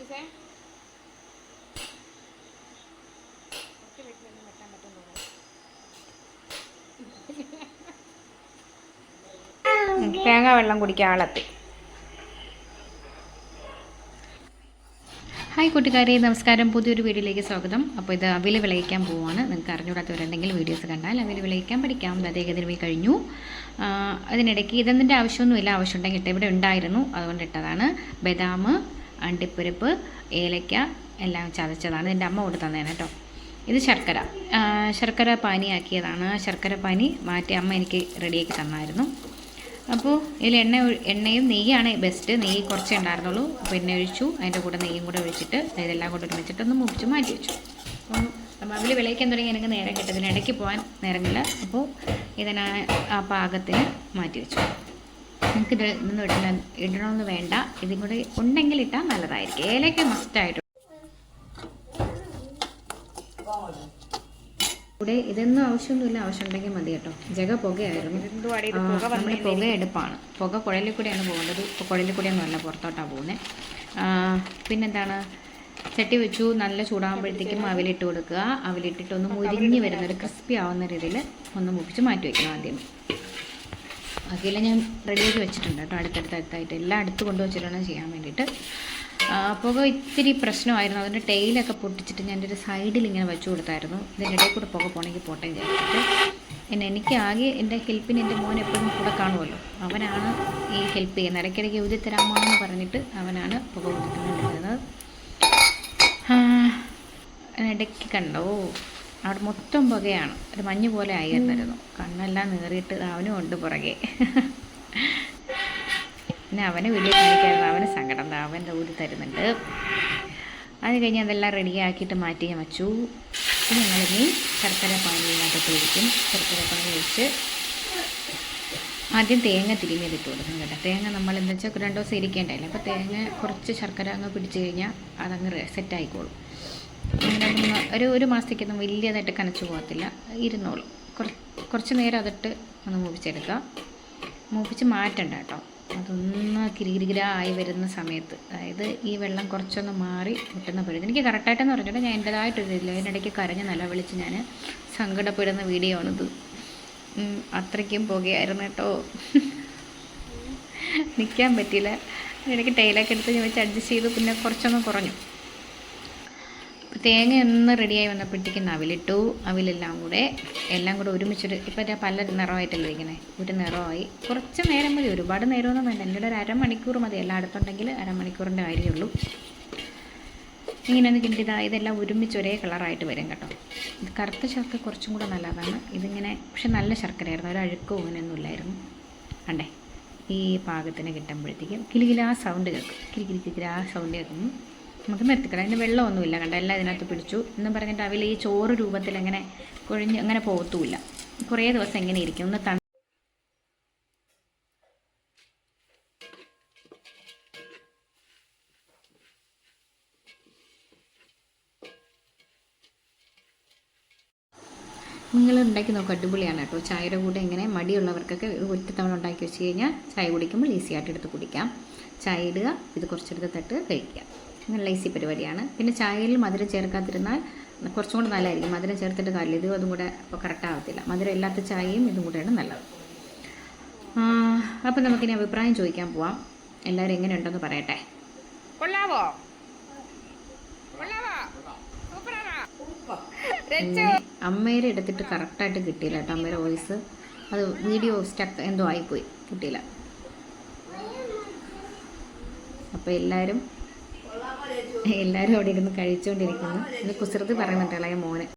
അച്ചൂസേ ഒറ്റ വീട്ടിലൊന്നും വെക്കാൻ പറ്റും തോന്നുന്നു. തേങ്ങ വെള്ളം കുടിക്കാൻ ആളെത്തി. ഹായ് കൂട്ടുകാരെ നമസ്കാരം. പുതിയൊരു വീഡിയോയിലേക്ക് സ്വാഗതം. അപ്പോൾ ഇത് അവിൽ വിളയിക്കാൻ പോവാണ് നിങ്ങൾക്ക് അറിഞ്ഞുകൂടാത്തവരുണ്ടെങ്കിൽ വീഡിയോസ് കണ്ടാൽ അവിൽ വിളയിക്കാൻ പഠിക്കാം. അദ്ദേഹത്തിന് പോയി കഴിഞ്ഞു. അതിനിടയ്ക്ക് ഇതെന്തിന്റെ ആവശ്യമൊന്നുമില്ല. ആവശ്യമുണ്ടെങ്കിൽ ഇട്ട് ഇവിടെ ഉണ്ടായിരുന്നു. അതുകൊണ്ട് ഇട്ടതാണ് ബദാം അണ്ടിപ്പരിപ്പ് ഏലയ്ക്ക എല്ലാം ചതച്ചതാണ്. എന്റെ അമ്മ കൊണ്ട് തന്നേനെ കേട്ടോ. ഇത് ശർക്കര. ശർക്കര പാനിയാക്കിയതാണ്. ശർക്കര പാനി മാറ്റി അമ്മ എനിക്ക് റെഡിയാക്കി തന്നായിരുന്നു. അപ്പോൾ ഇതിൽ എണ്ണ എണ്ണയും നെയ്യാണ് ബെസ്റ്റ് നെയ്യ് കുറച്ചേ ഉണ്ടായിരുന്നുള്ളൂ. അപ്പോൾ എണ്ണ ഒഴിച്ചു. അതിന്റെ കൂടെ നെയ്യും കൂടെ ഒഴിച്ചിട്ട് ഇതെല്ലാം കൂടെ ഒരുമിച്ചിട്ട് ഒന്ന് മുറിച്ച് മാറ്റി വെച്ചു. അപ്പം നമ്മൾ അതിൽ വിളയിക്കാൻ തുടങ്ങി എനിക്ക് നേരം കിട്ടതിന് ഇടയ്ക്ക് പോകാൻ നേരമില്ല. അപ്പോൾ ഇതിനെ ആ പാകത്തിന് മാറ്റി വെച്ചു നമുക്കിത് ഇതൊന്നും ഇടണ ഇടണമെന്ന് വേണ്ട. ഇതും കൂടെ ഉണ്ടെങ്കിൽ ഇട്ടാൽ നല്ലതായിരിക്കും. ഏലയ്ക്ക മസ്റ്റായിട്ട് ഇവിടെ ഇതൊന്നും ആവശ്യമൊന്നുമില്ല. ആവശ്യമുണ്ടെങ്കിൽ മതി കേട്ടോ. ജഗ പുകയായിരുന്നു. നമ്മുടെ പുക എടുപ്പാണ് പുക കുഴലിൽ കൂടെയാണ് പോകുന്നത്. ഇപ്പോൾ കുഴലിൽ കൂടെയൊന്നും അല്ല പുറത്തോട്ടാണ് പോകുന്നത് പിന്നെന്താണ്? ചട്ടി വെച്ചു. നല്ല ചൂടാകുമ്പോഴത്തേക്കും അവിലിട്ട് കൊടുക്കുക. അവിലിട്ടിട്ട് ഒന്ന് മുരിഞ്ഞ് വരുന്ന ഒരു ക്രിസ്പി ആവുന്ന രീതിയിൽ ഒന്ന് മുപ്പിച്ച് മാറ്റി വയ്ക്കണം ആദ്യം. ബാക്കിയെല്ലാം ഞാൻ റെഡിയാക്കി വെച്ചിട്ടുണ്ട് കേട്ടോ. അടുത്തടുത്ത് അടുത്തായിട്ട് എല്ലാം അടുത്ത് കൊണ്ടുവച്ചിട്ടാണ് ചെയ്യാൻ വേണ്ടിയിട്ട്. പുക ഇത്തിരി പ്രശ്നമായിരുന്നു. അതിന്റെ ടെയിലൊക്കെ പൊട്ടിച്ചിട്ട് ഞാൻ ഒരു സൈഡിൽ ഇങ്ങനെ വെച്ചു കൊടുത്തായിരുന്നു. ഇതിന്റെ ഇടയിൽ കൂടെ പുക പോകണമെങ്കിൽ പോട്ടെ എന്ന് വിചാരിച്ചിട്ട്. പിന്നെ എനിക്ക് ആകെ എന്റെ ഹെൽപ്പിന് എന്റെ മോൻ എപ്പോഴും കൂടെ കാണുമല്ലോ. അവനാണ് ഈ ഹെൽപ്പ് ചെയ്യുന്നത്. ഇടയ്ക്കിടയ്ക്ക് ഊതി തരാമോ എന്ന് പറഞ്ഞിട്ട് അവനാണ് പുക കൊടുത്തിട്ടുണ്ടായിരുന്നത് ഇടയ്ക്ക് കണ്ടോ? അവിടെ മൊത്തം പുകയാണ്. ഒരു മഞ്ഞ് പോലെ ആയിരുന്നു കണ്ണെല്ലാം നേറിയിട്ട് അവനും ഉണ്ട് പുറകെ. പിന്നെ അവനെ വലിയ കാണിക്കായിരുന്നു. അവന് സങ്കടം. അവന്റെ ഊരി തരുന്നുണ്ട്. അത് കഴിഞ്ഞ് അതെല്ലാം റെഡിയാക്കിയിട്ട് മാറ്റി ഞാൻ വെച്ചു ഞങ്ങളിനി ശർക്കര പാനിനകത്ത് ഒഴിക്കും. ശർക്കര പാനി ഒഴിച്ച് ആദ്യം തേങ്ങ തിരിഞ്ഞതിട്ട് കൊടുക്കും കേട്ടോ. തേങ്ങ നമ്മൾ എന്താ വെച്ചാൽ രണ്ട് ദിവസം ഇരിക്കേണ്ടതല്ലേ? അപ്പോൾ തേങ്ങ കുറച്ച് ശർക്കര അങ്ങ് പിടിച്ച് കഴിഞ്ഞാൽ അതങ്ങ് സെറ്റ് ആയിക്കോളും. അങ്ങനെ ഒരു ഒരു മാസത്തേക്കൊന്നും വലിയതായിട്ട് കനച്ചു പോകത്തില്ല. ഇരുന്നോളും. കുറച്ച് കുറച്ച് നേരം അതിട്ട് ഒന്ന് മൂപ്പിച്ചെടുക്കുക. മൂപ്പിച്ച് മാറ്റണ്ട കേട്ടോ. അതൊന്ന് കിരികിരികിര ആയി വരുന്ന സമയത്ത്. അതായത് ഈ വെള്ളം കുറച്ചൊന്ന് മാറി കിട്ടുന്നപ്പോഴത്തേക്ക് എനിക്ക് കറക്റ്റായിട്ടെന്ന് പറഞ്ഞിട്ട് ഞാൻ എന്റെതായിട്ടൊരു ഇതില്ല അതിനിടയ്ക്ക് കരഞ്ഞ് നിലവിളിച്ച് ഞാൻ സങ്കടപ്പെടുന്ന വീഡിയോ ആണിത്. അത്രയ്ക്കും പുകയായിരുന്നു കേട്ടോ. നിൽക്കാൻ പറ്റിയില്ല. ഇടയ്ക്ക് ടൈലൊക്കെ എടുത്ത് ഞാൻ വെച്ച് അഡ്ജസ്റ്റ് ചെയ്ത് പിന്നെ കുറച്ചൊന്ന് കുറഞ്ഞു. തേങ്ങ ഒന്ന് റെഡിയായി വന്നപ്പോഴത്തേക്കും അവിലിട്ടു. അവിലെല്ലാം കൂടെ എല്ലാം കൂടെ ഒരുമിച്ചൊരു ഇപ്പം പല നിറമായിട്ടല്ലേ ഇരിക്കുന്നത് ഒരു നിറമായി. കുറച്ച് നേരം മതി ഒരുപാട് നേരമൊന്നും വേണ്ട. എന്റെ ഒരു അരമണിക്കൂർ മതി. എല്ലാം അടുത്തുണ്ടെങ്കിൽ അരമണിക്കൂറിന്റെ കാര്യമുള്ളൂ ഇങ്ങനെ ഒന്ന് കിട്ടിയതാ ഇതെല്ലാം ഒരുമിച്ച് ഒരേ കളറായിട്ട് വരും കേട്ടോ. ഇത് കറുത്ത ശർക്കര കുറച്ചും കൂടെ നല്ലതാണ്. ഇതിങ്ങനെ പക്ഷെ നല്ല ശർക്കരയായിരുന്നു. ഒരു അഴുക്കോ അങ്ങനെയൊന്നും ഇല്ലായിരുന്നു. കണ്ടേ? ഈ പാകത്തിന് കിട്ടുമ്പോഴത്തേക്കും കിലികിലാ സൗണ്ട് കേൾക്കും. കിരികിരി കിരികിലാ സൗണ്ട് കേൾക്കുന്നു നമുക്ക് നിർത്തിക്കണം അതിന് വെള്ളമൊന്നുമില്ല കണ്ട? എല്ലാം ഇതിനകത്ത് പിടിച്ചു. എന്ന് പറഞ്ഞിട്ട് അവയിൽ ഈ ചോറ് രൂപത്തിൽ അങ്ങനെ കൊഴിഞ്ഞ് അങ്ങനെ പോകത്തുമില്ല കുറേ ദിവസം എങ്ങനെ ഇരിക്കും. ഒന്ന് തണു നിങ്ങൾ ഉണ്ടാക്കി നോക്കുക അടിപൊളിയാണ് കേട്ടോ. ചായയുടെ കൂടെ ഇങ്ങനെ മടിയുള്ളവർക്കൊക്കെ ഒറ്റ തവണ ഉണ്ടാക്കി വെച്ച് കഴിഞ്ഞാൽ ചായ കുടിക്കുമ്പോൾ ഈസി ആയിട്ട് എടുത്ത് കുടിക്കാം. ചായ ഇടുക ഇത് കുറച്ചെടുത്ത് തട്ട് കഴിക്കുക. നല്ല ഈസി പരിപാടിയാണ്. പിന്നെ ചായയിൽ മധുരം ചേർക്കാതിരുന്നാൽ കുറച്ചും കൂടെ നല്ലതായിരിക്കും. മധുരം ചേർത്തിട്ട് കാര്യമില്ല. ഇതും അതും കൂടെ അപ്പോൾ കറക്റ്റ് മധുരം ഇല്ലാത്ത ചായയും ഇതും കൂടെയാണ് നല്ലത്. അപ്പം നമുക്കിനി അഭിപ്രായം ചോദിക്കാൻ പോവാം. എല്ലാവരും എങ്ങനെയുണ്ടെന്ന് പറയട്ടെ. കൊള്ളാവോ? അമ്മേരെ എടുത്തിട്ട് കറക്റ്റായിട്ട് കിട്ടിയില്ല കേട്ടോ അമ്മേരെ വോയിസ് അത് വീഡിയോ സ്റ്റക്ക് എന്തോ ആയിപ്പോയി. കിട്ടിയില്ല. അപ്പോൾ എല്ലാവരും എല്ലാവരും അവിടെ ഇരുന്ന് കഴിച്ചുകൊണ്ടിരിക്കുന്നു ഇത് കുസൃതി പറയുന്നുണ്ട് ഇളയ മോന്.